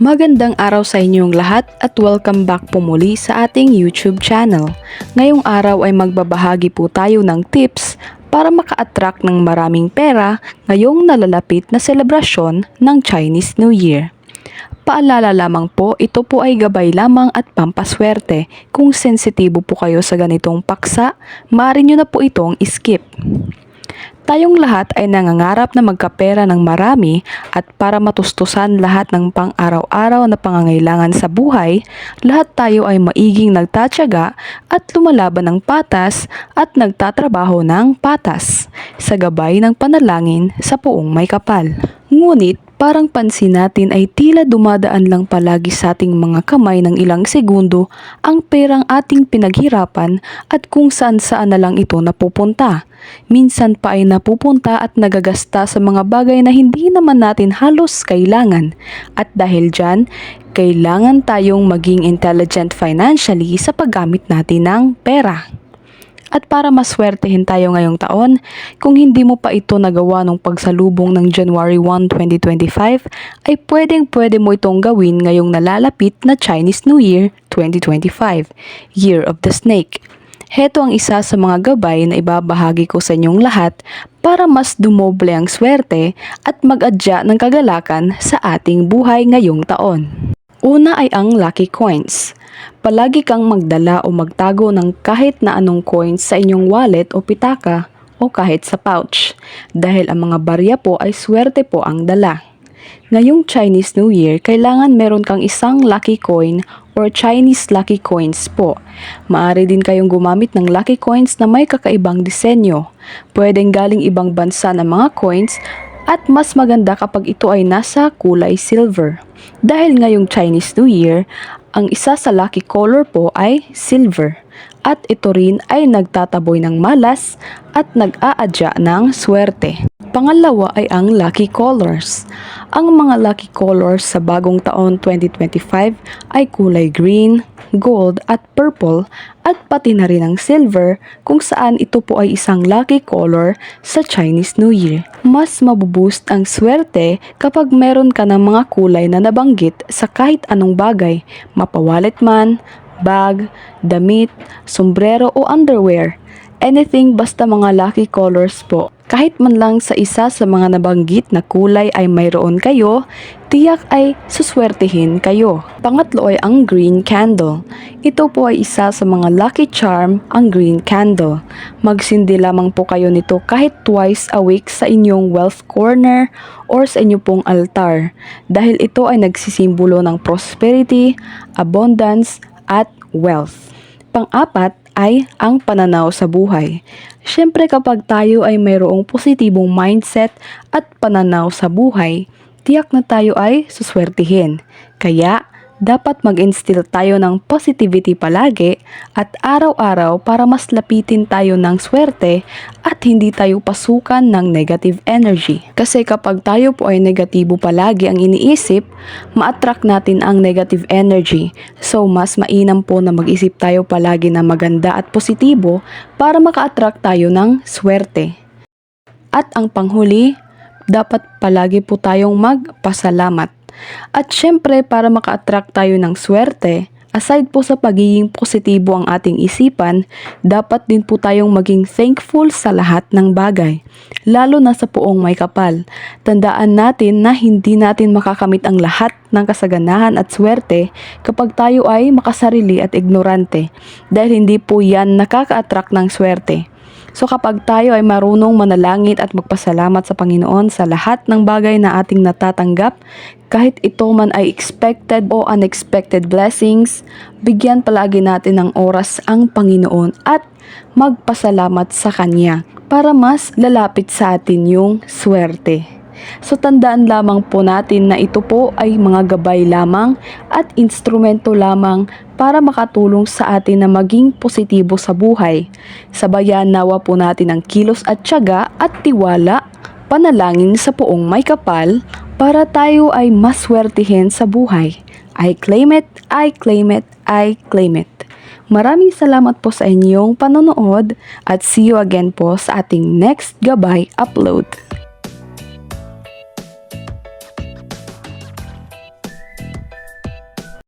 Magandang araw sa inyong lahat at welcome back po muli sa ating YouTube channel. Ngayong araw ay magbabahagi po tayo ng tips para maka-attract ng maraming pera ngayong nalalapit na selebrasyon ng Chinese New Year. Paalala lamang po, ito po ay gabay lamang at pampaswerte. Kung sensitibo po kayo sa ganitong paksa, maaari nyo na po itong skip. Tayong lahat ay nangangarap na magkapera ng marami at para matustusan lahat ng pang-araw-araw na pangangailangan sa buhay, lahat tayo ay maiging nagtatyaga at lumalaban ng patas at nagtatrabaho ng patas sa gabay ng panalangin sa puong may kapal. Ngunit parang pansin natin ay tila dumadaan lang palagi sa ating mga kamay ng ilang segundo ang perang ating pinaghirapan at kung saan saan na lang ito napupunta. Minsan pa ay napupunta at nagagasta sa mga bagay na hindi naman natin halos kailangan. At dahil dyan, kailangan tayong maging intelligent financially sa paggamit natin ng pera. At para maswertehin tayo ngayong taon, kung hindi mo pa ito nagawa nung pagsalubong ng January 1, 2025, ay pwedeng pwede mo itong gawin ngayong nalalapit na Chinese New Year 2025, Year of the Snake. Heto ang isa sa mga gabay na ibabahagi ko sa inyong lahat para mas dumoble ang swerte at mag-adya ng kagalakan sa ating buhay ngayong taon. Una ay ang lucky coins. Palagi kang magdala o magtago ng kahit na anong coins sa inyong wallet o pitaka o kahit sa pouch dahil ang mga barya po ay swerte po ang dala. Ngayong Chinese New Year, kailangan meron kang isang lucky coin or Chinese lucky coins po. Maari din kayong gumamit ng lucky coins na may kakaibang disenyo. Pwedeng galing ibang bansa ng mga coins at mas maganda kapag ito ay nasa kulay silver. Dahil ngayong Chinese New Year, ang isa sa lucky color po ay silver. At ito rin ay nagtataboy ng malas at nag-aadya ng swerte. Pangalawa ay ang lucky colors. Ang mga lucky colors sa bagong taon 2025 ay kulay green, gold at purple at pati na rin ang silver kung saan ito po ay isang lucky color sa Chinese New Year. Mas mabuboost ang swerte kapag meron ka ng mga kulay na nabanggit sa kahit anong bagay, mapawalet man, bag, damit, sombrero o underwear. Anything basta mga lucky colors po. Kahit man lang sa isa sa mga nabanggit na kulay ay mayroon kayo, tiyak ay suswertehin kayo. Pangatlo ay ang green candle. Ito po ay isa sa mga lucky charm ang green candle. Magsindi lamang po kayo nito kahit twice a week sa inyong wealth corner or sa inyo pong altar dahil ito ay nagsisimbolo ng prosperity, abundance, at wealth. Pang-apat ay ang pananaw sa buhay. Siyempre kapag tayo ay mayroong positibong mindset at pananaw sa buhay, tiyak na tayo ay suswertihin. Kaya, dapat mag-instill tayo ng positivity palagi at araw-araw para mas lapitin tayo ng swerte at hindi tayo pasukan ng negative energy. Kasi kapag tayo po ay negatibo palagi ang iniisip, ma-attract natin ang negative energy. So mas mainam po na mag-isip tayo palagi na maganda at positibo para maka-attract tayo ng swerte. At ang panghuli, dapat palagi po tayong magpasalamat. At syempre para maka-attract tayo ng swerte, aside po sa pagiging positibo ang ating isipan, dapat din po tayong maging thankful sa lahat ng bagay, lalo na sa puong may kapal. Tandaan natin na hindi natin makakamit ang lahat ng kasaganahan at swerte kapag tayo ay makasarili at ignorante, dahil hindi po yan nakaka-attract ng swerte. So kapag tayo ay marunong manalangin at magpasalamat sa Panginoon sa lahat ng bagay na ating natatanggap, kahit ito man ay expected o unexpected blessings, bigyan palagi natin ng oras ang Panginoon at magpasalamat sa Kanya para mas lalapit sa atin yung swerte. So tandaan lamang po natin na ito po ay mga gabay lamang at instrumento lamang para makatulong sa atin na maging positibo sa buhay. Sabayan nawa po natin ang kilos at tiyaga at tiwala, panalangin sa poong may kapal para tayo ay maswertihin sa buhay. I claim it, I claim it, I claim it. Maraming salamat po sa inyong panonood at see you again po sa ating next gabay upload.